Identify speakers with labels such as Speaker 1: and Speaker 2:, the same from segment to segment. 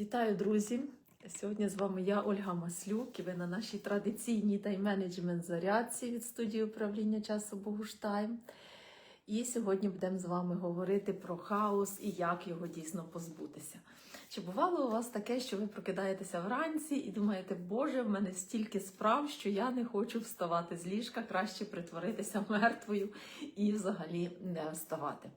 Speaker 1: Вітаю, друзі! Сьогодні з вами я, Ольга Маслюк, і ви на нашій традиційній тайм-менеджмент зарядці від студії управління часу Богуштайм. І сьогодні будемо з вами говорити про хаос і як його дійсно позбутися. Чи бувало у вас таке, що ви прокидаєтеся вранці і думаєте, Боже, в мене стільки справ, що я не хочу вставати з ліжка, краще притворитися мертвою і взагалі не вставати.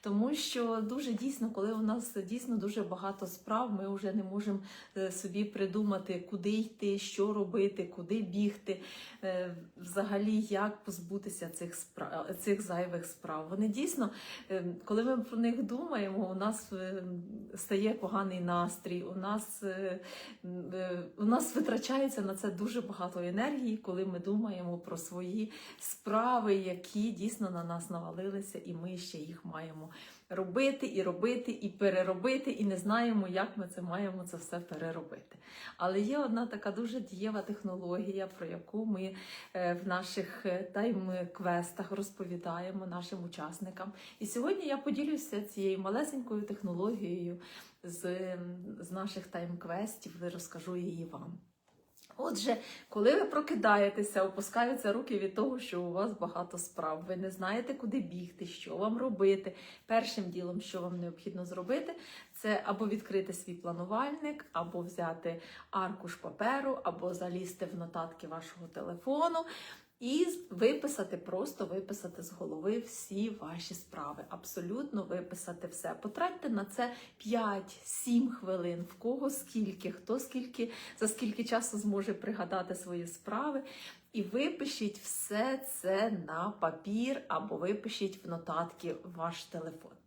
Speaker 1: Тому що дуже дійсно, коли у нас дійсно дуже багато справ, ми вже не можемо е, собі придумати, куди йти, що робити, куди бігти, е, взагалі як позбутися цих справ, цих зайвих справ. Вони дійсно, е, коли ми про них думаємо, у нас е, стає поганий настрій, у нас, е, у нас витрачається на це дуже багато енергії, коли ми думаємо про свої справи, які дійсно на нас навалилися, і ми ще їх маємо робити і робити, і переробити, і не знаємо, як ми це маємо це все переробити. Але є одна така дуже дієва технологія, про яку ми е, в наших е, тайм-квестах розповідаємо нашим учасникам. І сьогодні я поділюся цією малесенькою технологією з, з наших тайм-квестів розкажу її вам. Отже, коли ви прокидаєтеся, опускаються руки від того, що у вас багато справ, ви не знаєте, куди бігти, що вам робити. Першим ділом, що вам необхідно зробити, це або відкрити свій планувальник, або взяти аркуш паперу, або залізти в нотатки вашого телефону. І виписати, просто виписати з голови всі ваші справи. Абсолютно виписати все. Потратьте на це 5-7 хвилин, в кого скільки, хто скільки, за скільки часу зможе пригадати свої справи. І випишіть все це на папір або випишіть в нотатки ваш телефон.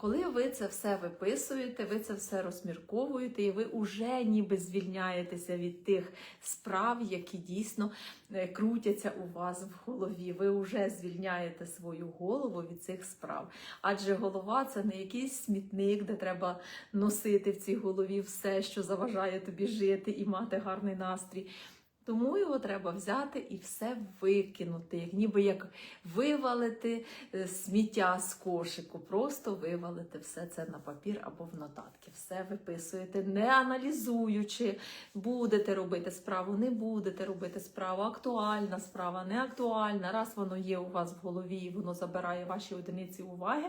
Speaker 1: Коли ви це все виписуєте, ви це все розмірковуєте, і ви вже ніби звільняєтеся від тих справ, які дійсно е, крутяться у вас в голові. Ви вже звільняєте свою голову від цих справ. Адже голова це не якийсь смітник, де треба носити в цій голові все, що заважає тобі жити і мати гарний настрій. Тому його треба взяти і все викинути, як ніби як вивалити е, сміття з кошику, просто вивалити все це на папір або в нотатки. Все виписуєте, не аналізуючи, будете робити справу, не будете робити справу, актуальна справа, не актуальна. Раз воно є у вас в голові і воно забирає ваші одиниці уваги,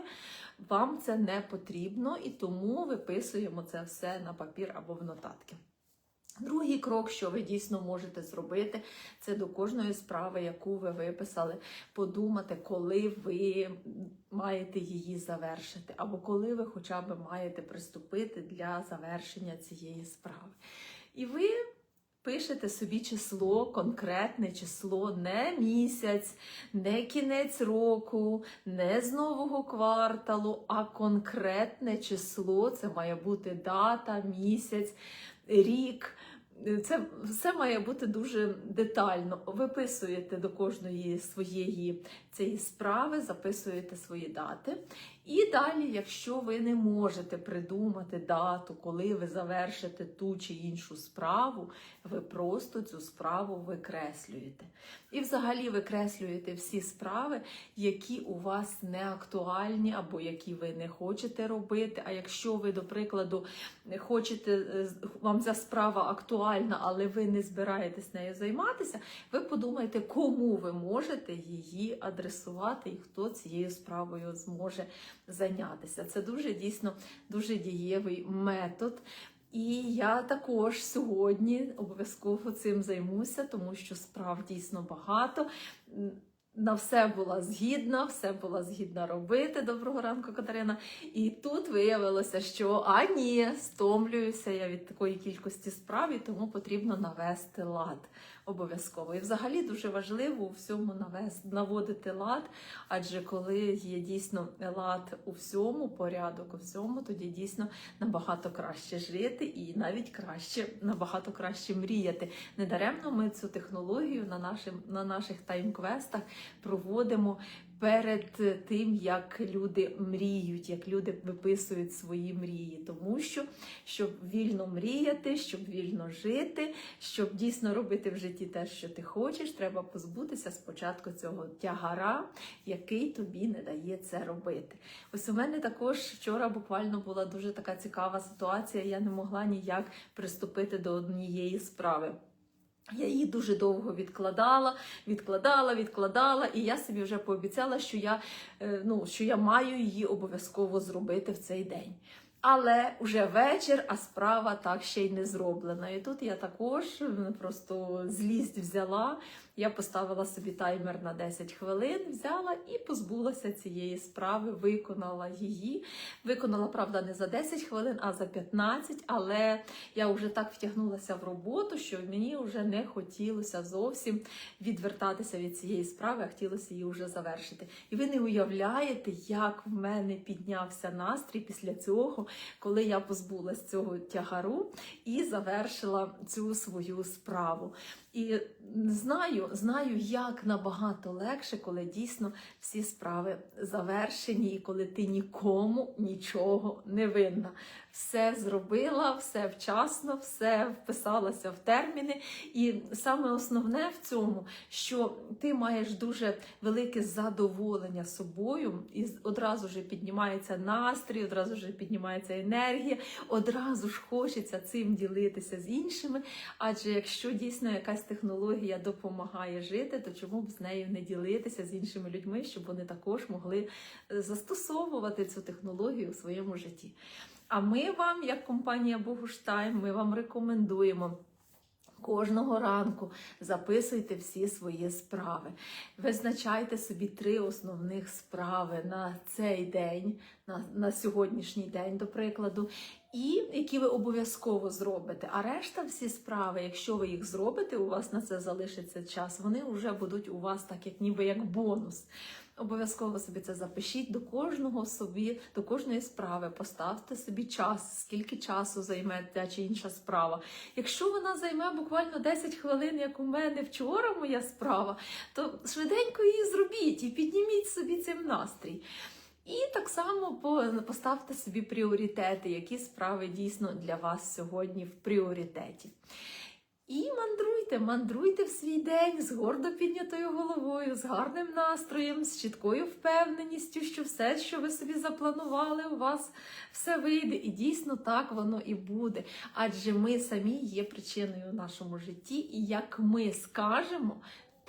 Speaker 1: вам це не потрібно, і тому виписуємо це все на папір або в нотатки. Другий крок, що ви дійсно можете зробити, це до кожної справи, яку ви виписали, подумати, коли ви маєте її завершити, або коли ви хоча б маєте приступити для завершення цієї справи. І ви пишете собі число, конкретне число, не місяць, не кінець року, не з нового кварталу, а конкретне число. Це має бути дата, місяць, рік. Це все має бути дуже детально. Виписуєте до кожної своєї цієї справи, записуєте свої дати. І далі, якщо ви не можете придумати дату, коли ви завершите ту чи іншу справу, ви просто цю справу викреслюєте. І взагалі викреслюєте всі справи, які у вас не актуальні або які ви не хочете робити. А якщо ви, до прикладу, хочете, е, вам ця справа актуальна, але ви не збираєтесь нею займатися, ви подумайте, кому ви можете її адресувати і хто цією справою зможе зайнятися. Це дуже дійсно дуже дієвий метод. І я також сьогодні обов'язково цим займуся, тому що справ дійсно багато. На все була згідна, все була згідна робити. Доброго ранку, Катерина. І тут виявилося, що а ні, стомлююся я від такої кількості справ, і тому потрібно навести лад обов'язково. І взагалі дуже важливо у всьому навести, наводити лад, адже коли є дійсно лад у всьому, порядок у всьому, тоді дійсно набагато краще жити і навіть краще, набагато краще мріяти. Недаремно ми цю технологію на, нашим, на наших тайм-квестах проводимо перед тим, як люди мріють, як люди виписують свої мрії, тому що щоб вільно мріяти, щоб вільно жити, щоб дійсно робити в житті те, що ти хочеш, треба позбутися спочатку цього тягара, який тобі не дає це робити. Ось у мене також вчора буквально була дуже така цікава ситуація. Я не могла ніяк приступити до однієї справи. Я її дуже довго відкладала, відкладала, відкладала, і я собі вже пообіцяла, що я, е, ну, що я маю її обов'язково зробити в цей день. Але вже вечір, а справа так ще й не зроблена. І тут я також просто злість взяла. Я поставила собі таймер на 10 хвилин, взяла і позбулася цієї справи, виконала її. Виконала, правда, не за 10 хвилин, а за 15, але я вже так втягнулася в роботу, що мені вже не хотілося зовсім відвертатися від цієї справи, а хотілося її вже завершити. І ви не уявляєте, як в мене піднявся настрій після цього, коли я позбулася цього тягару і завершила цю свою справу. І знаю, знаю, як набагато легше, коли дійсно всі справи завершені, і коли ти нікому нічого не винна. Все зробила, все вчасно, все вписалося в терміни. І саме основне в цьому, що ти маєш дуже велике задоволення собою, і одразу ж піднімається настрій, одразу ж піднімається енергія, одразу ж хочеться цим ділитися з іншими. Адже якщо дійсно якась технологія допомагає жити, то чому б з нею не ділитися з іншими людьми, щоб вони також могли е, застосовувати цю технологію у своєму житті. А ми вам, як компанія Богуштайм, ми вам рекомендуємо. Кожного ранку записуйте всі свої справи. Визначайте собі три основних справи на цей день, на, на сьогоднішній день, до прикладу, і які ви обов'язково зробите. А решта всі справи, якщо ви їх зробите, у вас на це залишиться час, вони вже будуть у вас так, як ніби як бонус. Обов'язково собі це запишіть до кожного собі, до кожної справи. Поставте собі час, скільки часу займе та чи інша справа. Якщо вона займе буквально 10 хвилин, як у мене вчора моя справа, то швиденько її зробіть і підніміть собі цим настрій. І так само поставте собі пріоритети, які справи дійсно для вас сьогодні в пріоритеті. І мандруйте, мандруйте в свій день з гордо піднятою головою, з гарним настроєм, з чіткою впевненістю, що все, що ви собі запланували, у вас все вийде. І дійсно так воно і буде. Адже ми самі є причиною в нашому житті, і як ми скажемо,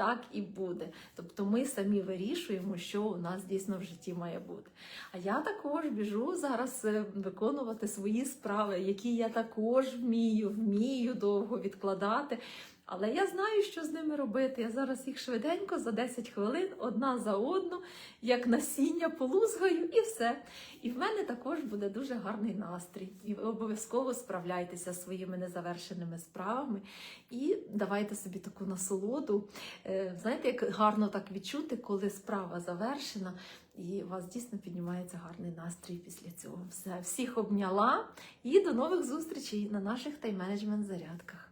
Speaker 1: так і буде. Тобто ми самі вирішуємо, що у нас дійсно в житті має бути. А я також біжу зараз е, виконувати свої справи, які я також вмію, вмію довго відкладати. Але я знаю, що з ними робити. Я зараз їх швиденько за 10 хвилин, одна за одну, як насіння полузгаю, і все. І в мене також буде дуже гарний настрій. І ви обов'язково справляйтеся своїми незавершеними справами і давайте собі таку насолоду. Е, Знаєте, як гарно так відчути, коли справа завершена, і у вас дійсно піднімається гарний настрій після цього. Все, всіх обняла і до нових зустрічей на наших тайм-менеджмент зарядках.